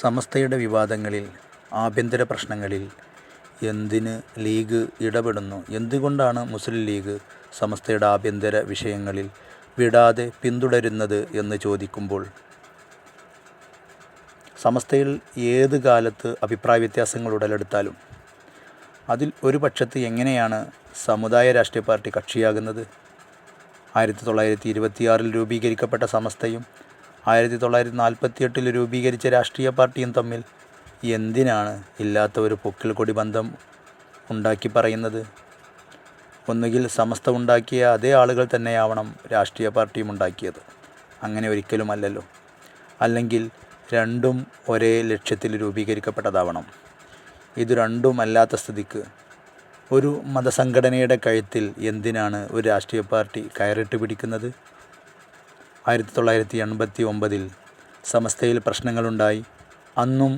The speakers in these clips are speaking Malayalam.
സമസ്തയുടെ വിവാദങ്ങളിൽ ആഭ്യന്തര പ്രശ്നങ്ങളിൽ എന്തിന് ലീഗ് ഇടപെടുന്നു? എന്തുകൊണ്ടാണ് മുസ്ലിം ലീഗ് സമസ്തയുടെ ആഭ്യന്തര വിഷയങ്ങളിൽ വിടാതെ പിന്തുടരുന്നത് എന്ന് ചോദിക്കുമ്പോൾ സമസ്തയിൽ ഏത് കാലത്ത് അഭിപ്രായ വ്യത്യാസങ്ങൾ ഉടലെടുത്താലും അതിൽ ഒരു പക്ഷത്ത് എങ്ങനെയാണ് സമുദായ രാഷ്ട്രീയ പാർട്ടി കക്ഷിയാകുന്നത്? ആയിരത്തി തൊള്ളായിരത്തി ഇരുപത്തിയാറിൽ രൂപീകരിക്കപ്പെട്ട സമസ്തയും ആയിരത്തി തൊള്ളായിരത്തി നാൽപ്പത്തി എട്ടിൽ രൂപീകരിച്ച രാഷ്ട്രീയ പാർട്ടിയും തമ്മിൽ എന്തിനാണ് ഇല്ലാത്ത ഒരു പൊക്കിൾക്കൊടി കൊടി ബന്ധം ഉണ്ടാക്കി പറയുന്നത്? ഒന്നുകിൽ സമസ്ത ഉണ്ടാക്കിയ അതേ ആളുകൾ തന്നെയാവണം രാഷ്ട്രീയ പാർട്ടിയും ഉണ്ടാക്കിയത്. അങ്ങനെ ഒരിക്കലുമല്ലല്ലോ അല്ലെങ്കിൽ രണ്ടും ഒരേ ലക്ഷ്യത്തിൽ രൂപീകരിക്കപ്പെട്ടതാവണം. ഇത് രണ്ടും അല്ലാത്ത സ്ഥിതിക്ക് ഒരു മതസംഘടനയുടെ കഴുത്തിൽ എന്തിനാണ് ഒരു രാഷ്ട്രീയ പാർട്ടി കയറിട്ട് പിടിക്കുന്നത്? ആയിരത്തി തൊള്ളായിരത്തി എൺപത്തി ഒമ്പതിൽ സമസ്തയിൽ പ്രശ്നങ്ങളുണ്ടായി. അന്നും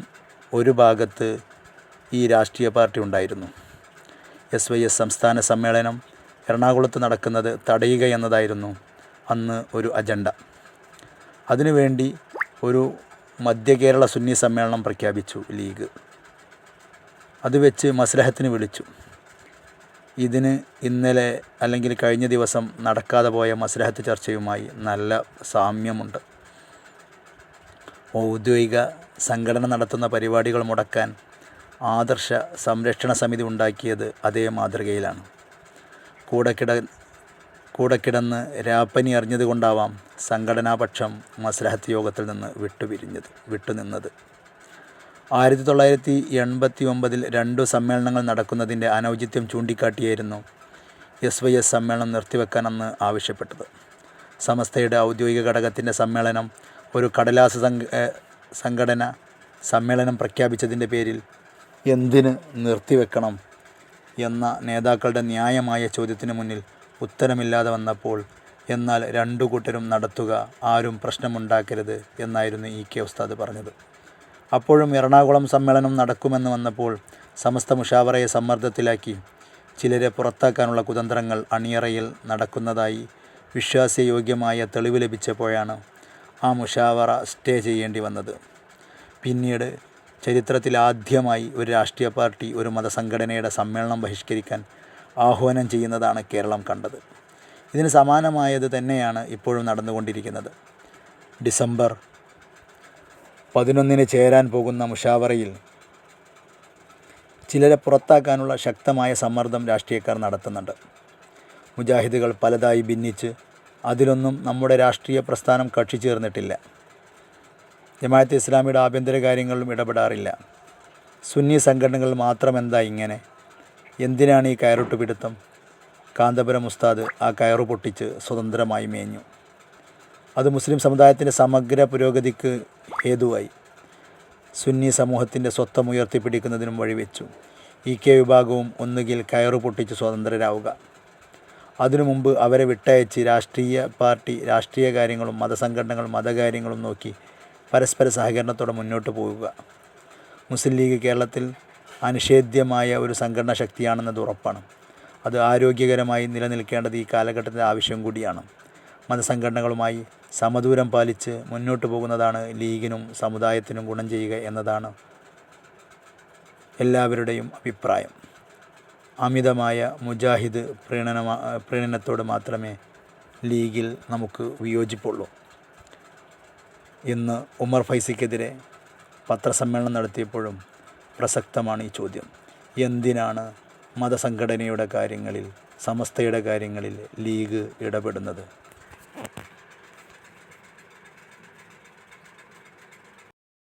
ഒരു ഭാഗത്ത് ഈ രാഷ്ട്രീയ പാർട്ടി ഉണ്ടായിരുന്നു. എസ് വൈ എസ് സംസ്ഥാന സമ്മേളനം എറണാകുളത്ത് നടക്കുന്നത് തടയുക എന്നതായിരുന്നു അന്ന് ഒരു അജണ്ട. അതിനുവേണ്ടി ഒരു മധ്യ കേരള സുന്നി സമ്മേളനം പ്രഖ്യാപിച്ചു ലീഗ്. അത് വെച്ച് മസ്ലഹത്തിന് വിളിച്ചു. ഇതിന് ഇന്നലെ അല്ലെങ്കിൽ കഴിഞ്ഞ ദിവസം നടക്കാതെ പോയ മസ്ലഹത്ത് ചർച്ചയുമായി നല്ല സാമ്യമുണ്ട്. ഔദ്യോഗിക സംഘടന നടത്തുന്ന പരിപാടികൾ മുടക്കാൻ ആദർശ സംരക്ഷണ സമിതി ഉണ്ടാക്കിയത് അതേ മാതൃകയിലാണ്. കൂടെ കിട കൂടെ കിടന്ന് രാപ്പനി അറിഞ്ഞതുകൊണ്ടാവാം സംഘടനാപക്ഷം മസ്ലഹത്ത് യോഗത്തിൽ നിന്ന് വിട്ടുപിരിഞ്ഞത് വിട്ടുനിന്നത്. ആയിരത്തി തൊള്ളായിരത്തി എൺപത്തി ഒമ്പതിൽ രണ്ടു സമ്മേളനങ്ങൾ നടക്കുന്നതിന്റെ അനൗചിത്യം ചൂണ്ടിക്കാട്ടിയായിരുന്നു എസ് വൈ എസ് സമ്മേളനം നിർത്തിവെക്കാനെന്ന് ആവശ്യപ്പെട്ടത്. സമസ്തയുടെ ഔദ്യോഗിക ഘടകത്തിന്റെ സമ്മേളനം ഒരു കടലാസ് സംഘടന സമ്മേളനം പ്രഖ്യാപിച്ചതിന്റെ പേരിൽ എന്തിന് നിർത്തിവെക്കണം എന്ന നേതാക്കളുടെ ന്യായമായ ചോദ്യത്തിന് മുന്നിൽ ഉത്തരമില്ലാതെ വന്നപ്പോൾ എന്നാൽ രണ്ടു കൂട്ടരും നടത്തുക ആരും പ്രശ്നമുണ്ടാക്കരുത് എന്നായിരുന്നു ഇ കെ ഉസ്താദ് പറഞ്ഞത്. അപ്പോഴും എറണാകുളം സമ്മേളനം നടക്കുമെന്ന് വന്നപ്പോൾ സമസ്ത മുഷാവറയെ സമ്മർദ്ദത്തിലാക്കി. ചിലരെ പുറത്താക്കാനുള്ള കുതന്ത്രങ്ങൾ അണിയറയിൽ നടക്കുന്നതായി വിശ്വാസയോഗ്യമായ തെളിവ് ലഭിച്ചപ്പോഴാണ് ആ മുഷാവറ സ്റ്റേ ചെയ്യേണ്ടി വന്നത്. പിന്നീട് ചരിത്രത്തിൽ ആദ്യമായി ഒരു രാഷ്ട്രീയ പാർട്ടി ഒരു മതസംഘടനയുടെ സമ്മേളനം ബഹിഷ്കരിക്കാൻ ആഹ്വാനം ചെയ്യുന്നതാണ് കേരളം കണ്ടത്. ഇതിന് സമാനമായത് തന്നെയാണ് ഇപ്പോഴും നടന്നുകൊണ്ടിരിക്കുന്നത്. ഡിസംബർ പതിനൊന്നിന് ചേരാൻ പോകുന്ന മുഷാവറയിൽ ചിലരെ പുറത്താക്കാനുള്ള ശക്തമായ സമ്മർദ്ദം രാഷ്ട്രീയക്കാർ നടത്തുന്നുണ്ട്. മുജാഹിദുകൾ പലതായി ഭിന്നിച്ച് അതിലൊന്നും നമ്മുടെ രാഷ്ട്രീയ പ്രസ്ഥാനം കക്ഷി ചേർന്നിട്ടില്ല. ജമാഅത്ത് ഇസ്ലാമിയുടെ ആഭ്യന്തര കാര്യങ്ങളിലും ഇടപെടാറില്ല. സുന്നി സംഘടനകൾ മാത്രം എന്താ ഇങ്ങനെ? എന്തിനാണ് ഈ കയറുട്ടുപിടുത്തം? കാന്തപുരം ഉസ്താദ് ആ കയറു പൊട്ടിച്ച് സ്വതന്ത്രമായി മേഞ്ഞു. അത് മുസ്ലിം സമുദായത്തിന്റെ സമഗ്ര പുരോഗതിക്ക് ഹേതുവായി. സുന്നി സമൂഹത്തിന്റെ സ്വത്വം ഉയർത്തിപ്പിടിക്കുന്നതിനും വഴിവെച്ചു. ഇ കെ വിഭാഗവും ഒന്നുകിൽ കയറു പൊട്ടിച്ച് സ്വതന്ത്രരാവുക. അതിനു മുമ്പ് അവരെ വിട്ടയച്ച് രാഷ്ട്രീയ പാർട്ടി രാഷ്ട്രീയ കാര്യങ്ങളും മതസംഘടനകളും മതകാര്യങ്ങളും നോക്കി പരസ്പര സഹകരണത്തോടെ മുന്നോട്ട് പോവുക. മുസ്ലിം ലീഗ് കേരളത്തിൽ അനിഷേധ്യമായ ഒരു സംഘടന ശക്തിയാണെന്നത് ഉറപ്പാണ്. അത് ആരോഗ്യകരമായി നിലനിൽക്കേണ്ടത് ഈ കാലഘട്ടത്തിന്റെ ആവശ്യം കൂടിയാണ്. മതസംഘടനകളുമായി സമദൂരം പാലിച്ച് മുന്നോട്ട് പോകുന്നതാണ് ലീഗിനും സമുദായത്തിനും ഗുണം ചെയ്യുക എന്നതാണ് എല്ലാവരുടെയും അഭിപ്രായം. അമിതമായ മുജാഹിദ് പ്രീണന പ്രീണനത്തോട് മാത്രമേ ലീഗിൽ നമുക്ക് വിയോജിപ്പുള്ളൂ. ഇന്ന് ഉമർ ഫൈസിക്കെതിരെ പത്രസമ്മേളനം നടത്തിയപ്പോഴും പ്രസക്തമാണ് ഈ ചോദ്യം. എന്തിനാണ് മതസംഘടനയുടെ കാര്യങ്ങളിൽ സമസ്തയുടെ കാര്യങ്ങളിൽ ലീഗ് ഇടപെടുന്നത്?